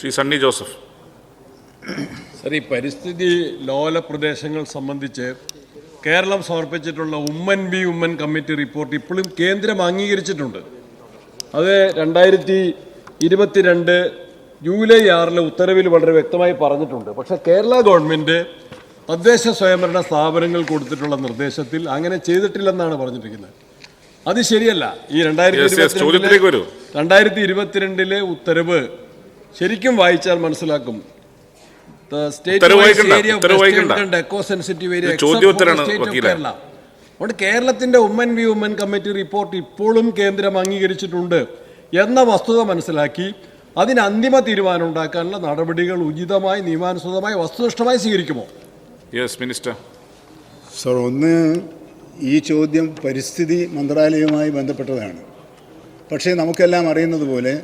Shri Sunny Joseph. Sir ഈ പരിസ്ഥിതി ലോല പ്രദേശങ്ങൾ സംബന്ധിച്ച് Keralam സമർപ്പിച്ചിട്ടുള്ള Oommen B Oommen committee report ഇപ്പോഴും കേന്ദ്രം അംഗീകരിച്ചിട്ടുണ്ട്. അത് രണ്ടായിരത്തി ഇരുപത്തിരണ്ട് ജൂലൈ ആറിലെ ഉത്തരവിൽ വളരെ വ്യക്തമായി പറഞ്ഞിട്ടുണ്ട്. പക്ഷെ കേരള ഗവൺമെന്റ് തദ്ദേശ സ്വയംഭരണ സ്ഥാപനങ്ങൾ കൊടുത്തിട്ടുള്ള നിർദ്ദേശത്തിൽ അങ്ങനെ ചെയ്തിട്ടില്ലെന്നാണ് പറഞ്ഞിരിക്കുന്നത്. അത് ശരിയല്ല. ഈ വരൂ. രണ്ടായിരത്തി ഇരുപത്തിരണ്ടിലെ ഉത്തരവ് ശരിക്കും വായിച്ചാൽ മനസ്സിലാക്കും. അതുകൊണ്ട് കേരളത്തിന്റെ Oommen V Oommen committee report ഇപ്പോഴും കേന്ദ്രം അംഗീകരിച്ചിട്ടുണ്ട് എന്ന വസ്തുത മനസ്സിലാക്കി അതിന് അന്തിമ തീരുമാനം ഉണ്ടാക്കാനുള്ള നടപടികൾ ഉചിതമായി നിയമാനുസൃതമായി വസ്തുനിഷ്ഠമായി സ്വീകരിക്കുമോ? യെസ് മിനിസ്റ്റർ സർ ഒന്ന് ഈ ചോദ്യം പരിസ്ഥിതി മന്ത്രാലയവുമായി ബന്ധപ്പെട്ടതാണ്. പക്ഷേ നമുക്കെല്ലാം അറിയുന്നത് പോലെ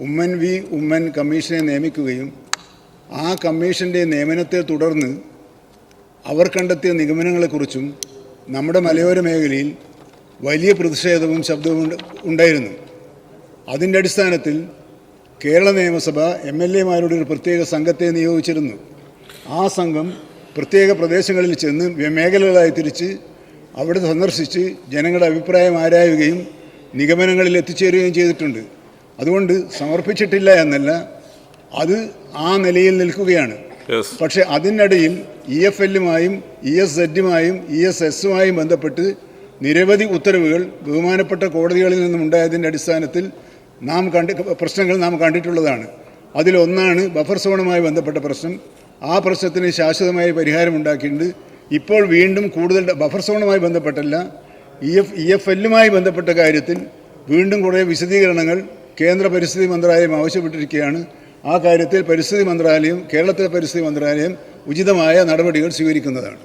ഉമ്മൻ വി ഉമ്മൻ കമ്മീഷനെ നിയമിക്കുകയും ആ കമ്മീഷന്റെ നിയമനത്തെ തുടർന്ന് അവർ കണ്ടെത്തിയ നിഗമനങ്ങളെക്കുറിച്ചും നമ്മുടെ മലയോര മേഖലയിൽ വലിയ പ്രതിഷേധവും ശബ്ദവും ഉണ്ട്- ഉണ്ടായിരുന്നു. അതിന്റെ അടിസ്ഥാനത്തിൽ കേരള നിയമസഭ എം എൽ എമാരുടെ ഒരു പ്രത്യേക സംഘത്തെ നിയോഗിച്ചിരുന്നു. ആ സംഘം പ്രത്യേക പ്രദേശങ്ങളിൽ ചെന്ന് മേഖലകളായി തിരിച്ച് അവിടെ സന്ദർശിച്ച് ജനങ്ങളുടെ അഭിപ്രായം ആരായുകയും നിഗമനങ്ങളിൽ എത്തിച്ചേരുകയും ചെയ്തിട്ടുണ്ട്. അതുകൊണ്ട് സമർപ്പിച്ചിട്ടില്ല എന്നല്ല അത് ആ നിലയിൽ നിൽക്കുകയാണ്. പക്ഷെ അതിനിടയിൽ ഇ എഫ് എല്ലുമായും ഇ എസ് സെഡുമായും ഇ എസ് എസുമായും ബന്ധപ്പെട്ട് നിരവധി ഉത്തരവുകൾ ബഹുമാനപ്പെട്ട കോടതികളിൽ നിന്നും ഉണ്ടായതിന്റെ അടിസ്ഥാനത്തിൽ നാം കണ്ടി പ്രശ്നങ്ങൾ നാം കണ്ടിട്ടുള്ളതാണ്. അതിലൊന്നാണ് ബഫർ സോണുമായി ബന്ധപ്പെട്ട പ്രശ്നം. ആ പ്രശ്നത്തിന് ശാശ്വതമായ പരിഹാരം ഉണ്ടാക്കിയിട്ടുണ്ട്. ഇപ്പോൾ വീണ്ടും കൂടുതൽ ബഫർ സോണുമായി ബന്ധപ്പെട്ടല്ല ഇ എഫ് ഇ എഫ് എല്ലുമായി ബന്ധപ്പെട്ട കാര്യത്തിൽ വീണ്ടും കുറേ വിശദീകരണങ്ങൾ കേന്ദ്ര പരിസ്ഥിതി മന്ത്രാലയം ആവശ്യപ്പെട്ടിരിക്കുകയാണ്. ആ കാര്യത്തിൽ പരിസ്ഥിതി മന്ത്രാലയം കേരളത്തിലെ പരിസ്ഥിതി മന്ത്രാലയം ഉചിതമായ നടപടികൾ സ്വീകരിക്കുന്നതാണ്.